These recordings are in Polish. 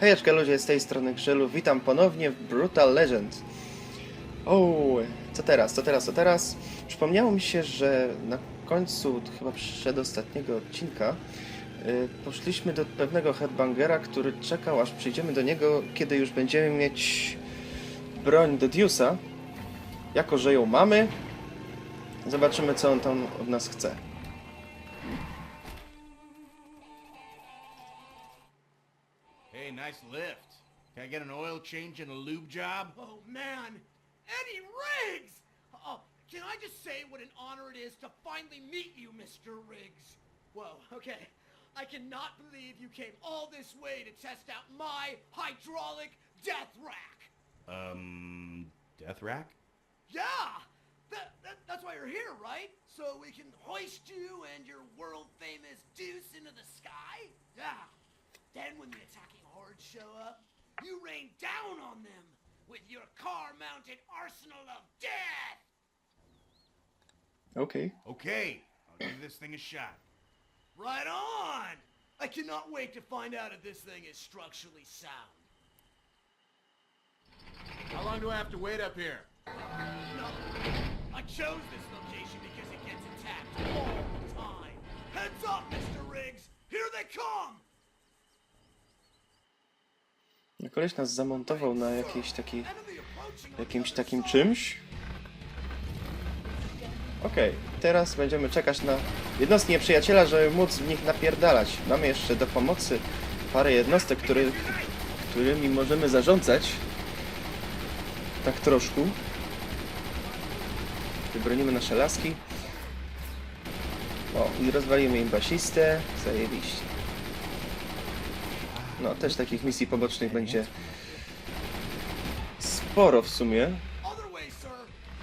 Hejeczka ludzie, z tej strony Grzelu, witam ponownie w Brutal Legend. O, co teraz, co teraz, co teraz? Przypomniało mi się, że na końcu chyba przedostatniego odcinka y, poszliśmy do pewnego headbangera, który czekał aż przyjdziemy do niego, kiedy już będziemy mieć broń do Deuce'a. Jako, że ją mamy, zobaczymy co on tam od nas chce. Nice lift. Can I get an oil change and a lube job? Oh man, Eddie Riggs! Oh, can I just say what an honor it is to finally meet you, Mr. Riggs? Whoa, okay. I cannot believe you came all this way to test out my hydraulic death rack. Um, death rack? Yeah, that, that, that's why you're here, right? So we can hoist you and your world-famous deuce into the sky? Yeah. Then when the attacking hordes show up, you rain down on them with your car-mounted arsenal of death! Okay. Okay, I'll give this thing a shot. Right on! I cannot wait to find out if this thing is structurally sound. How long do I have to wait up here? No, I chose this location because it gets attacked all the time. Heads up, Mr. Riggs! Here they come! No koleś nas zamontował na jakiejś takiej, jakimś takim czymś. Okej, teraz będziemy czekać na jednostki nieprzyjaciela, żeby móc w nich napierdalać. Mamy jeszcze do pomocy parę jednostek, który, którymi możemy zarządzać. Tak troszkę. Wybronimy nasze laski. O, i rozwalimy im basistę. Zajebiście. No, też takich misji pobocznych będzie sporo w sumie.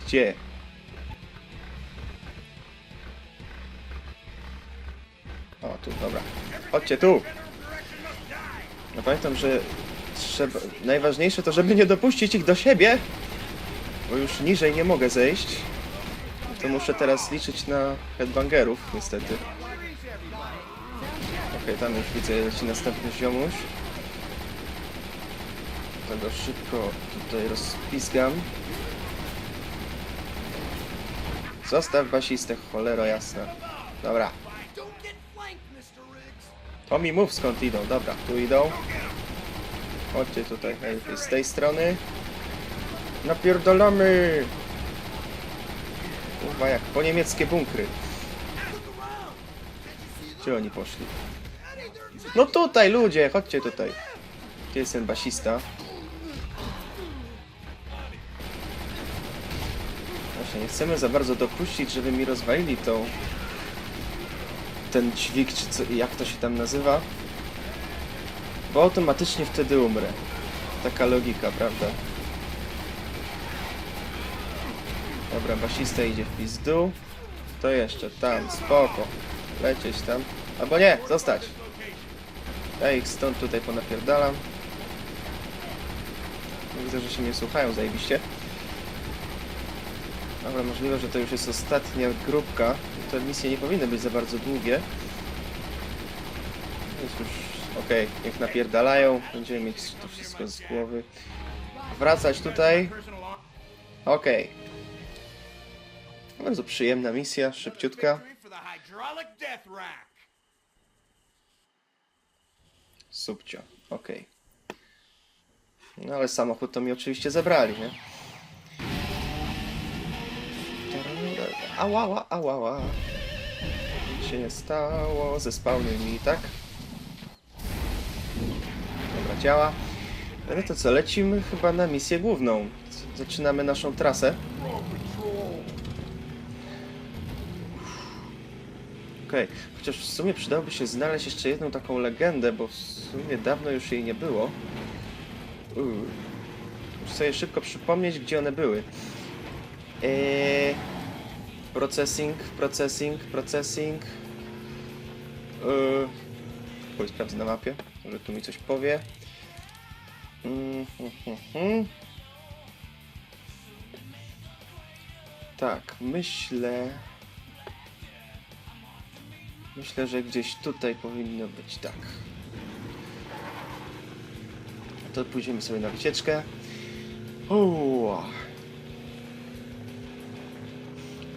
Gdzie? O, tu, dobra. Chodźcie tu! No pamiętam, że trzeba... najważniejsze to, żeby nie dopuścić ich do siebie, bo już niżej nie mogę zejść. To muszę teraz liczyć na headbangerów, niestety. Okej, tam już widzę, leci następny ziomuś. Tego szybko tutaj rozpizgam. Zostaw basistę, cholero jasna. Dobra, to mi mów skąd idą. Dobra, tu idą. Chodźcie tutaj, najlepiej z tej strony. Napierdolamy! Kurwa, jak po niemieckie bunkry. Gdzie oni poszli? No tutaj, ludzie, chodźcie tutaj. Gdzie jest ten basista? Właśnie, nie chcemy za bardzo dopuścić, żeby mi rozwalili tą... Ten dźwig, czy co, jak to się tam nazywa? Bo automatycznie wtedy umrę. Taka logika, prawda? Dobra, basista idzie w pizdu. To jeszcze tam, spoko. Lecieć tam. Albo nie, zostać. Ja ich stąd tutaj ponapierdalam. Widzę, że się nie słuchają zajebiście. Ale możliwe, że to już jest ostatnia grupka. Te misje nie powinny być za bardzo długie. Jest już... Okej, niech napierdalają. Będziemy mieć to wszystko z głowy. Wracać tutaj. Okej. Bardzo przyjemna misja, szybciutka. Subcio, okej. No ale samochód to mi oczywiście zabrali, nie? Ała, ała, ała. Nic się nie stało, zespałny mi, tak? Dobra, działa. No to co, lecimy chyba na misję główną. Zaczynamy naszą trasę. Okej, chociaż w sumie przydałoby się znaleźć jeszcze jedną taką legendę, bo w sumie dawno już jej nie było. Muszę sobie szybko przypomnieć, gdzie one były. Eee, processing, processing, processing. Eee, Oj, sprawdzę na mapie, może tu mi coś powie. Mm, hm, hm, hm. Tak, myślę... Myślę, że gdzieś tutaj powinno być tak. to pójdziemy sobie na wycieczkę. Uuu.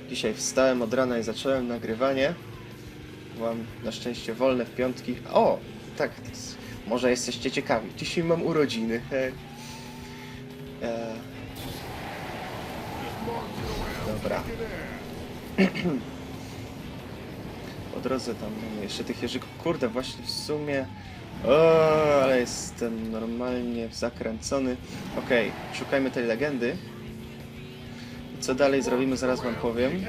Dzisiaj wstałem od rana i zacząłem nagrywanie. Mam na szczęście wolne w piątki. O, tak, może jesteście ciekawi. Dzisiaj mam urodziny. Hej. E... Dobra. Po drodze tam mamy jeszcze tych jeżyków. Kurde, właśnie w sumie... O, ale jestem normalnie zakręcony. Okej, szukajmy tej legendy. Co dalej zrobimy, zaraz wam powiem.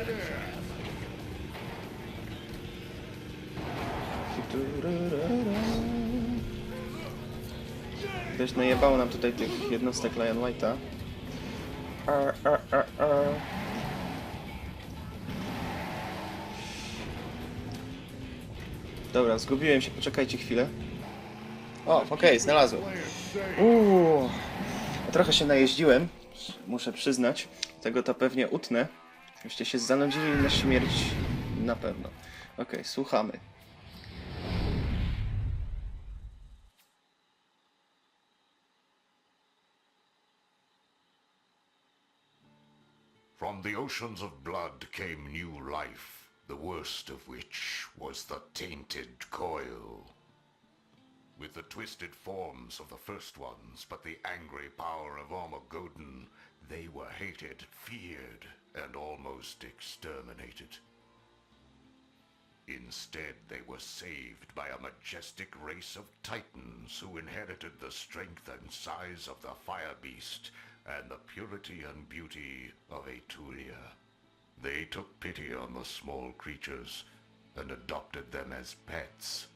Ktoś najebało nam tutaj tych jednostek Lion White'a. Dobra, zgubiłem się, poczekajcie chwilę. O, okej, znalazłem. Uuu, trochę się najeździłem, muszę przyznać. Tego to pewnie utnę. Jeszcze się zanudzili na śmierć na pewno. Okej, słuchamy. From the oceans of blood came new life, the worst of which was the tainted coil. With the twisted forms of the first ones, but the angry power of Armageddon, they were hated, feared, and almost exterminated. Instead, they were saved by a majestic race of titans who inherited the strength and size of the fire beast and the purity and beauty of Etulia. They took pity on the small creatures and adopted them as pets.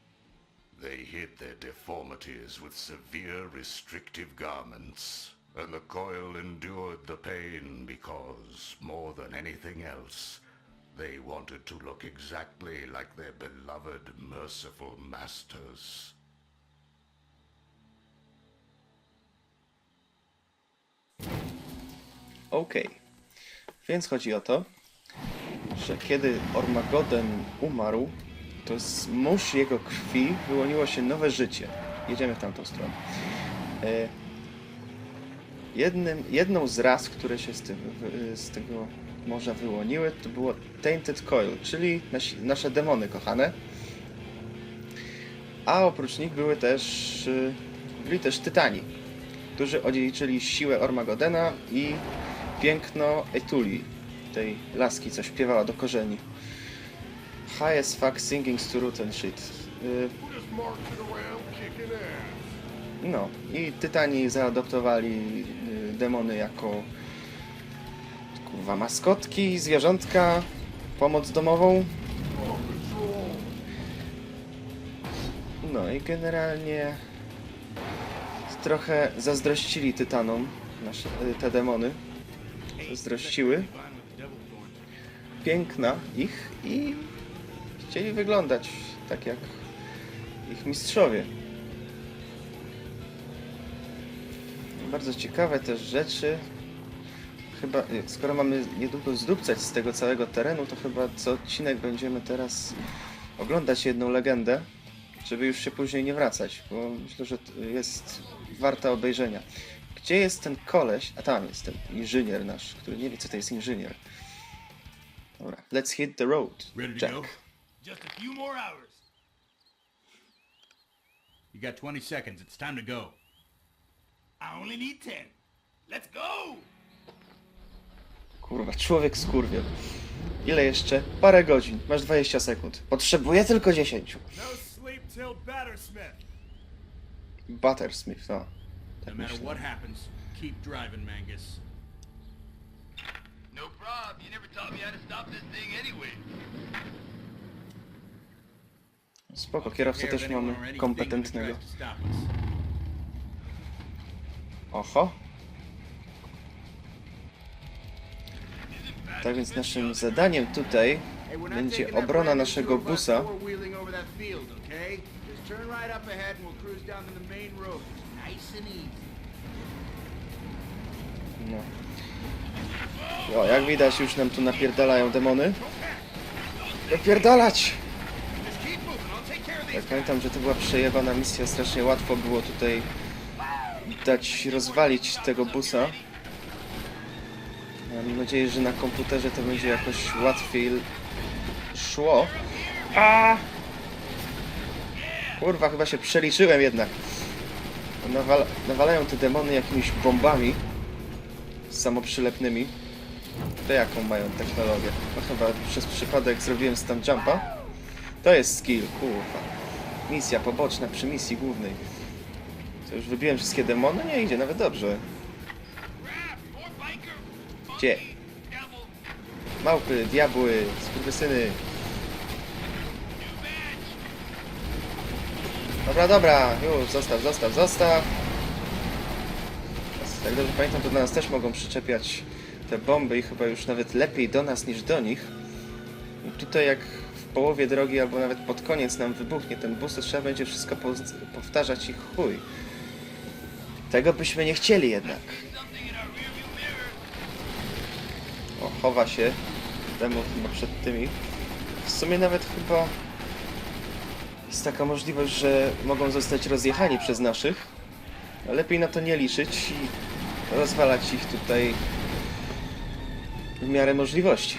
They hid their deformities with severe restrictive garments, and the coil endured the pain because, more than anything else, they wanted to look exactly like their beloved, merciful masters. Okej. Więc chodzi o to, że kiedy Ormagoden umarł, to z mórz jego krwi wyłoniło się nowe życie. Jedziemy w tamtą stronę. E, jednym, jedną z ras, które się z, tym, z tego morza wyłoniły, to było Tainted Coil, czyli nasi, nasze demony kochane. A oprócz nich były też, y, byli też Tytani, którzy odziedziczyli siłę Ormagodena i piękno Etuli, tej laski, co śpiewała do korzeni. High as fuck singing to and shit. Y, no, i Tytani zaadoptowali y, demony jako kurwa maskotki, zwierzątka, pomoc domową. No i generalnie trochę zazdrościli Tytanom nasze, y, te demony. Zazdrościły piękna ich i chcieli wyglądać tak jak ich mistrzowie. Bardzo ciekawe też rzeczy. Chyba, y, skoro mamy niedługo zdupcać z tego całego terenu, to chyba co odcinek będziemy teraz oglądać jedną legendę, żeby już się później nie wracać, bo myślę, że jest warta obejrzenia. Gdzie jest ten koleś? A tam jest ten inżynier nasz, który nie wie, co to jest inżynier. Dobra, let's hit the road. Ready to Jack. go? Just a few more hours. You got 20 seconds. It's time to go. I only need ten. Let's go! Kurwa, człowiek skurwiel. Ile jeszcze? Parę godzin. Masz 20 sekund. Potrzebuję tylko 10. No sleep till Battersmith. Buttersmith, no. No Tak matter myślę. what happens, keep driving, Mangus. Problem. You never taught me how to stop this thing anyway. Spoko, kierowcę też mamy kompetentnego. Oho. Tak więc naszym zadaniem tutaj będzie obrona naszego busa. No. O, jak widać już nam tu napierdalają demony. Napierdalać! These. pamiętam, że to była przejebana misja, strasznie łatwo było tutaj dać rozwalić tego busa. Mam nadzieję, że na komputerze to będzie jakoś łatwiej szło. A! Kurwa, chyba się przeliczyłem jednak. Nawala, nawalają te demony jakimiś bombami samoprzylepnymi. To jaką mają technologię? No chyba przez przypadek zrobiłem stan jumpa. To jest skill, kurwa. Misja poboczna przy misji głównej. Co, już wybiłem wszystkie demony? Nie idzie, nawet dobrze. Gdzie? Małpy, diabły, skurwysyny. Dobra, dobra, już, zostaw, zostaw, zostaw. Jak dobrze pamiętam, to do nas też mogą przyczepiać te bomby i chyba już nawet lepiej do nas niż do nich. I tutaj jak w połowie drogi albo nawet pod koniec nam wybuchnie ten bus, to trzeba będzie wszystko powtarzać i chuj. Tego byśmy nie chcieli jednak. O, chowa się. Temu chyba przed tymi. W sumie nawet chyba jest taka możliwość, że mogą zostać rozjechani przez naszych. Lepiej na to nie liczyć i rozwalać ich tutaj w miarę możliwości.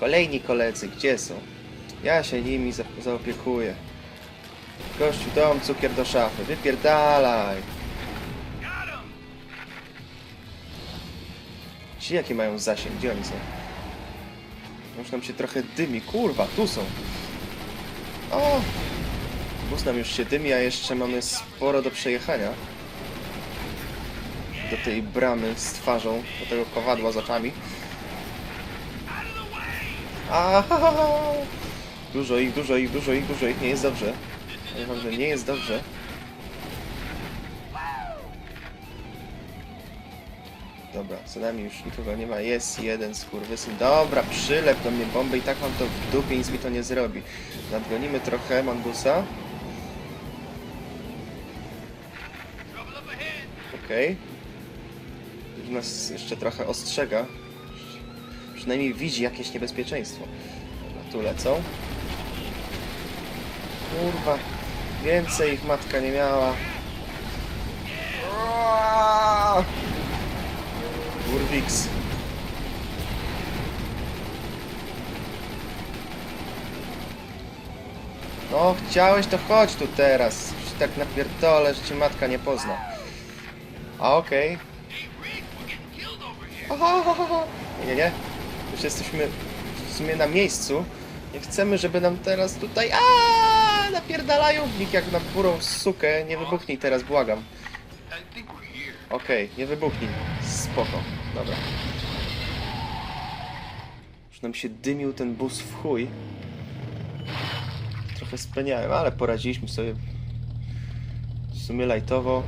Kolejni koledzy, gdzie są? Ja się nimi za zaopiekuję. Gościu, dom, cukier do szafy. Wypierdalaj! Ci jaki mają zasięg? Gdzie oni są? Już nam się trochę dymi. Kurwa, tu są. O! Bus nam już się dymi, a jeszcze mamy sporo do przejechania. Do tej bramy z twarzą, do tego kowadła z oczami. Dużo ich, dużo ich, dużo ich, dużo ich. Nie jest dobrze. Naprawdę nie jest dobrze. Dobra, co nami już nikogo nie ma. Jest jeden skurwysyn. Dobra, przylep do mnie bombę i tak mam to w dupie, nic mi to nie zrobi. Nadgonimy trochę Mangusa. Okej. Już nas jeszcze trochę ostrzega. Przynajmniej widzi jakieś niebezpieczeństwo. Dobra, tu lecą. Kurwa. Więcej ich matka nie miała. Urwix. No, chciałeś, to chodź tu teraz. Już tak napierdolę, że cię matka nie pozna. A okej. Aha, aha. Nie, nie, nie. Już jesteśmy w sumie na miejscu. Nie chcemy, żeby nam teraz tutaj... A napierdalają w jak na burą sukę. Nie wybuchnij teraz, błagam. Okej, nie wybuchnij. Spoko. Dobra. Już nam się dymił ten bus w chuj. Trochę speniałem, ale poradziliśmy sobie w sumie lajtowo.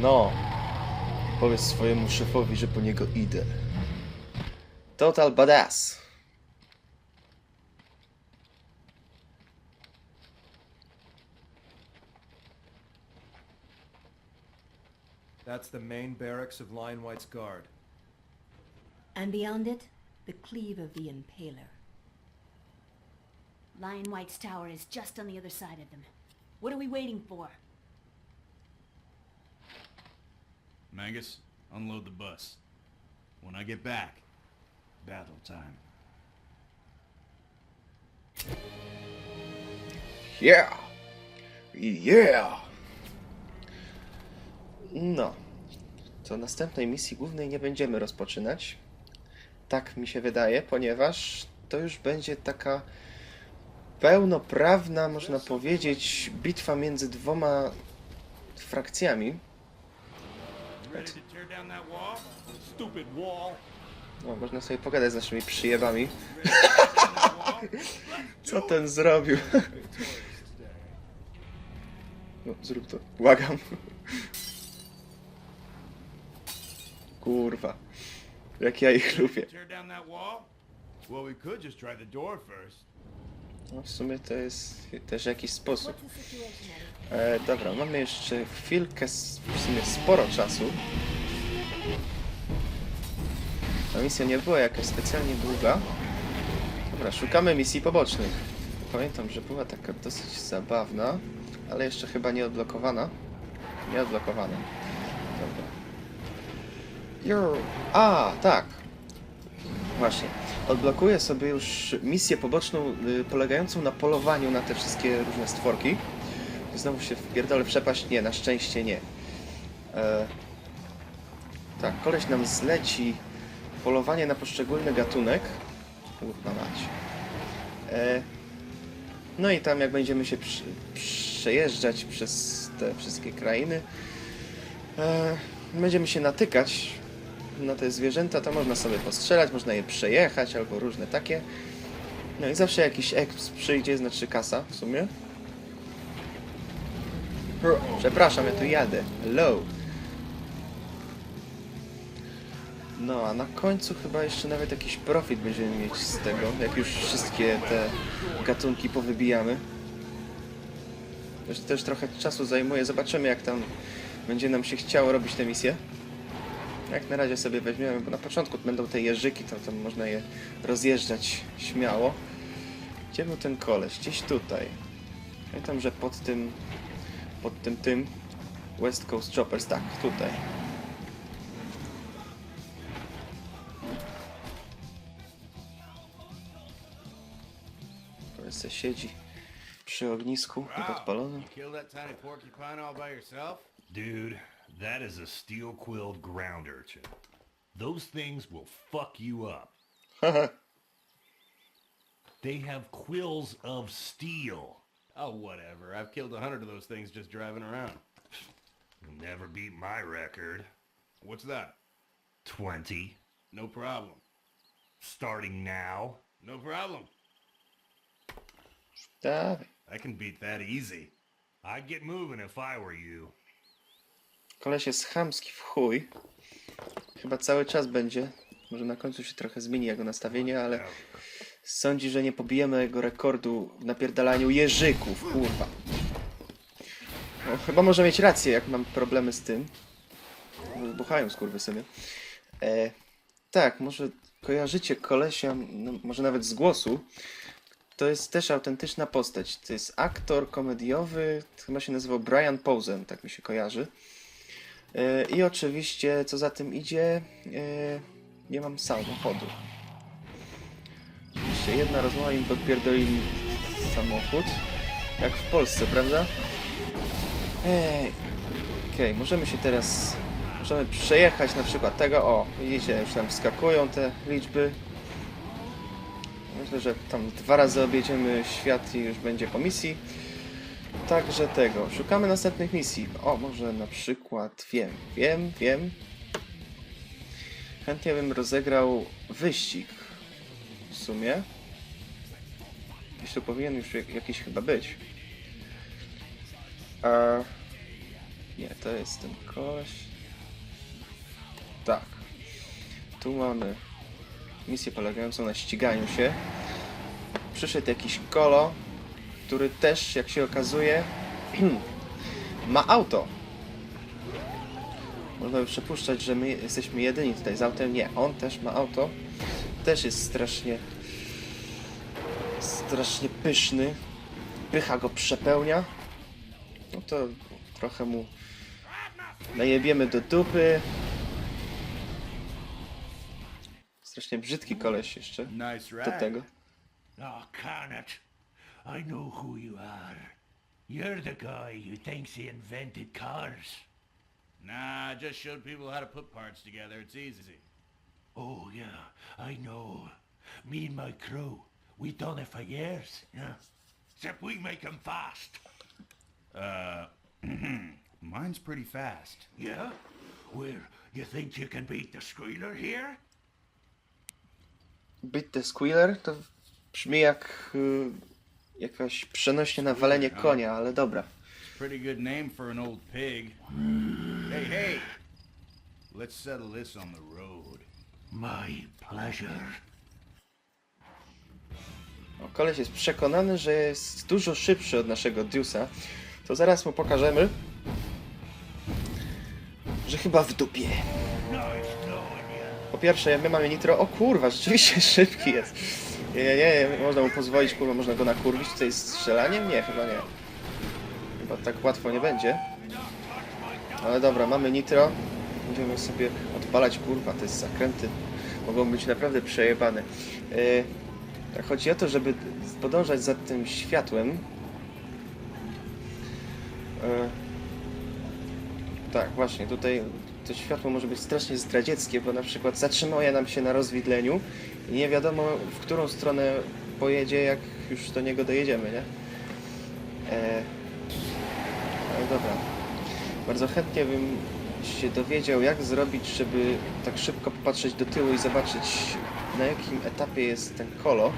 No. Powiedz swojemu szefowi, że po niego idę. Total badass. That's the main barracks of Lion White's Guard. And beyond it, the cleave of the Impaler. Lion White's tower is just on the other side of them. What are we waiting for? Mangus, unload the bus. When I get back, battle time. Yeah! Yeah! No. To następnej misji głównej nie będziemy rozpoczynać. Tak mi się wydaje, ponieważ to już będzie taka pełnoprawna, można powiedzieć, bitwa między dwoma frakcjami. Wall. No, można sobie pogadać z naszymi przyjebami. Co ten zrobił? No, zrób to. Błagam. Kurwa. Jak ja ich lubię. Well, we could just try the door first. No, w sumie to jest też jakiś sposób. E, dobra, mamy jeszcze chwilkę, w sumie sporo czasu. Ta misja nie była jakaś specjalnie długa. Dobra, szukamy misji pobocznych. Pamiętam, że była taka dosyć zabawna. ale jeszcze chyba nie odblokowana. Nie odblokowana. Dobra. Jo. A, tak. Właśnie. Odblokuję sobie już misję poboczną y, polegającą na polowaniu na te wszystkie różne stworki. Znowu się wpierdolę przepaść? Nie, na szczęście nie. E, tak, koleś nam zleci polowanie na poszczególny gatunek. Kurwa mać. E, no i tam jak będziemy się przy, przejeżdżać przez te wszystkie krainy, e, będziemy się natykać na te zwierzęta, to można sobie postrzelać, można je przejechać albo różne takie. No i zawsze jakiś exp przyjdzie, znaczy kasa w sumie. Przepraszam, ja tu jadę. Hello. No, a na końcu chyba jeszcze nawet jakiś profit będziemy mieć z tego, jak już wszystkie te gatunki powybijamy. Też, też trochę czasu zajmuje, zobaczymy jak tam będzie nam się chciało robić te misje. Jak na razie sobie weźmiemy, bo na początku będą te jeżyki, to tam można je rozjeżdżać śmiało. Gdzie był ten koleś? Gdzieś tutaj. Pamiętam, że pod tym, pod tym tym West Coast Choppers, tak, tutaj. Koleś se siedzi przy ognisku kill that tiny porcupine all by yourself? Dude, that is a steel-quilled ground urchin. Those things will fuck you up. They have quills of steel. Oh, whatever. I've killed a hundred of those things just driving around. You'll never beat my record. What's that? 20. No problem. Starting now. No problem. Dawaj. I can beat that easy. I'd get moving if I were you. Koleś jest chamski w chuj. Chyba cały czas będzie. Może na końcu się trochę zmieni jego nastawienie, ale sądzi, że nie pobijemy jego rekordu w napierdalaniu jeżyków, kurwa. No, chyba może mieć rację, jak mam problemy z tym. Wybuchają skurwysyny. E, tak, może kojarzycie kolesia, no, może nawet z głosu. To jest też autentyczna postać. To jest aktor komediowy, chyba się nazywał Brian Posen, tak mi się kojarzy. E, I oczywiście, co za tym idzie, e, nie mam samochodu. Jeszcze jedna rozmowa im podpierdolili samochód. Jak w Polsce, prawda? Ej. Okej, możemy się teraz... Możemy przejechać na przykład tego. O, widzicie, już tam wskakują te liczby. Myślę, że tam dwa razy objedziemy świat i już będzie po misji. Także tego. Szukamy następnych misji. O, może na przykład wiem, wiem, wiem. Chętnie bym rozegrał wyścig. W sumie. Gdzieś tu powinien już jak- jakiś chyba być. A... Nie, to jest ten koleś. Tak. Tu mamy misję polegającą na ściganiu się. Przyszedł jakiś kolo, który też, jak się okazuje, ma auto. Można by przypuszczać, że my jesteśmy jedyni tutaj z autem. Nie, on też ma auto. Też jest strasznie, strasznie pyszny. Pycha go przepełnia. No to trochę mu najebiemy do dupy. Strasznie brzydki koleś jeszcze do tego. Oh. I know who you are. You're the guy who thinks he invented cars. Nah, I just showed people how to put parts together. It's easy. Oh, yeah, I know. Me and my crew, we done it for years, yeah. Except we make 'em fast. Uh, mine's pretty fast. Yeah? Well, you think you can beat the Squealer here? Beat the Squealer to brzmi jak y, jakaś przenośnie na walenie konia, ale dobra. Pretty good name for an old pig. Hey, hey! Let's settle this on the road. My pleasure. O, koleś jest przekonany, że jest dużo szybszy od naszego Deuce'a. To zaraz mu pokażemy, że chyba w dupie. Po pierwsze, my mamy nitro. O kurwa, rzeczywiście szybki jest. Nie, nie, nie, można mu pozwolić, kurwa, można go nakurwić. Tutaj strzelaniem? Nie, chyba nie. chyba tak łatwo nie będzie. Ale dobra, mamy nitro. Będziemy sobie odpalać, kurwa, te zakręty mogą być naprawdę przejebane. Yy, chodzi o to, żeby podążać za tym światłem. Yy, tak, właśnie, tutaj to światło może być strasznie zdradzieckie, bo na przykład zatrzymuje nam się na rozwidleniu i nie wiadomo, w którą stronę pojedzie, jak już do niego dojedziemy, nie? E, ale dobra. Bardzo chętnie bym się dowiedział, jak zrobić, żeby tak szybko popatrzeć do tyłu i zobaczyć, na jakim etapie jest ten kolo.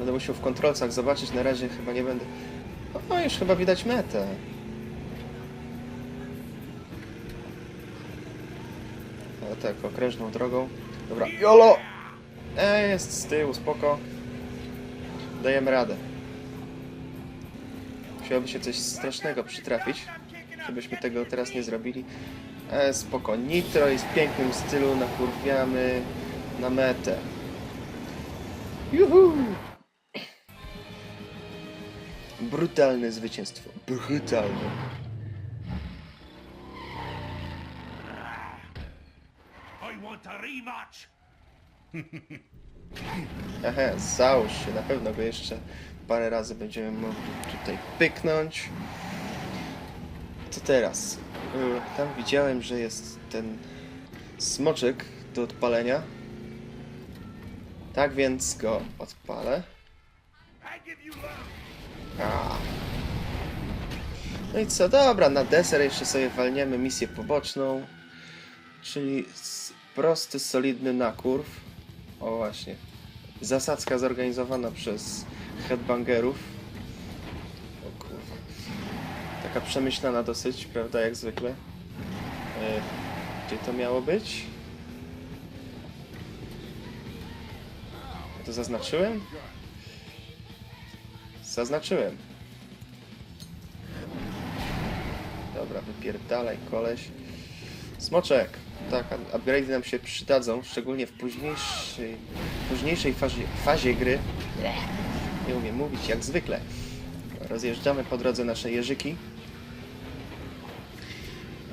Będę musiał w kontrolcach zobaczyć, na razie chyba nie będę... O, już chyba widać metę. Ale tak, okrężną drogą. Dobra, jolo! E, jest z tyłu, spoko. Dajemy radę. Musiałoby się coś strasznego przytrafić, żebyśmy tego teraz nie zrobili. E, spoko. Nitro jest w pięknym stylu, nakurwiamy na metę. Juhu! Brutalne zwycięstwo. Brutalne. I want a rematch! Aha, załóż się, na pewno go jeszcze parę razy będziemy mogli tutaj pyknąć. Co teraz? Y, Tam widziałem, że jest ten smoczek do odpalenia. Tak więc go odpalę. A. No i co, dobra, na deser jeszcze sobie walniemy misję poboczną. Czyli prosty, solidny nakurw. O właśnie. Zasadzka zorganizowana przez headbangerów. O kurwa. Taka przemyślana dosyć, prawda, jak zwykle. E, gdzie to miało być? Ja to zaznaczyłem? Zaznaczyłem. Dobra, wypierdalaj koleś. Smoczek! Tak, up- upgrade'y nam się przydadzą, szczególnie w późniejszej, późniejszej fazie, fazie gry. Nie umiem mówić, jak zwykle. Rozjeżdżamy po drodze nasze jeżyki.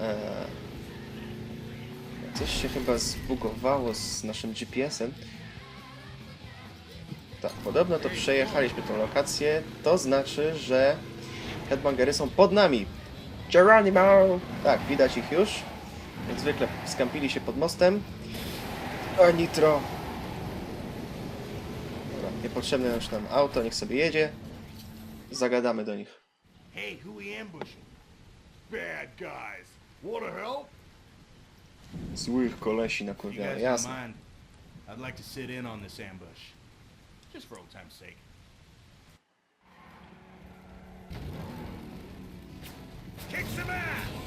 Eee, coś się chyba zbugowało z naszym GPS-em. Tak, podobno to przejechaliśmy tą lokację. To znaczy, że headbangery są pod nami. Geronimo! Tak, widać ich już. Jak zwykle skampili się pod mostem. A nitro. Dobra, niepotrzebne już nam auto, niech sobie jedzie. Zagadamy do nich. Hey, who we ambushing? Bad guys. Wanna help? Złych kolesi na don't jasne. I'd like to sit in on this ambush. Just for old time's sake. Kick some ass!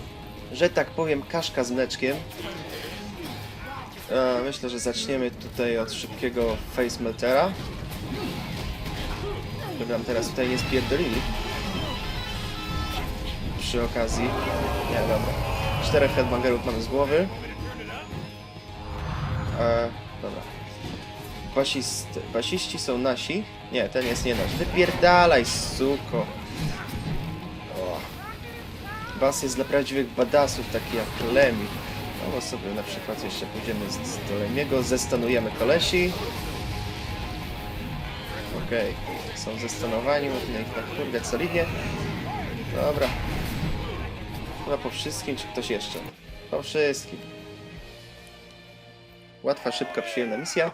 Że tak powiem, kaszka z mleczkiem. E, myślę, że zaczniemy tutaj od szybkiego face meltera. Żeby nam teraz tutaj nie spierdolili. Przy okazji. Nie, dobra. Czterech headbangerów mamy z głowy. E, dobra. Basist, basiści są nasi. Nie, ten jest nie nasz. Wypierdalaj, suko. Bas jest dla prawdziwych badasów, taki jak Lemmy. No bo sobie na przykład jeszcze pójdziemy z, z do Lemiego, zestanujemy kolesi. Okej, są zestanowani, można ich nakurwiać solidnie. Dobra. Chyba po wszystkim, czy ktoś jeszcze? Po wszystkim. Łatwa, szybka, przyjemna misja.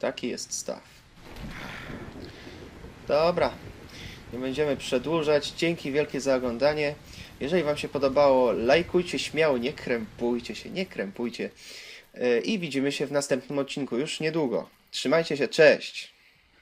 Taki jest staw. Dobra. Nie będziemy przedłużać. Dzięki wielkie za oglądanie. Jeżeli Wam się podobało, lajkujcie śmiało, nie krępujcie się, nie krępujcie. Yy, I widzimy się w następnym odcinku już niedługo. Trzymajcie się, cześć!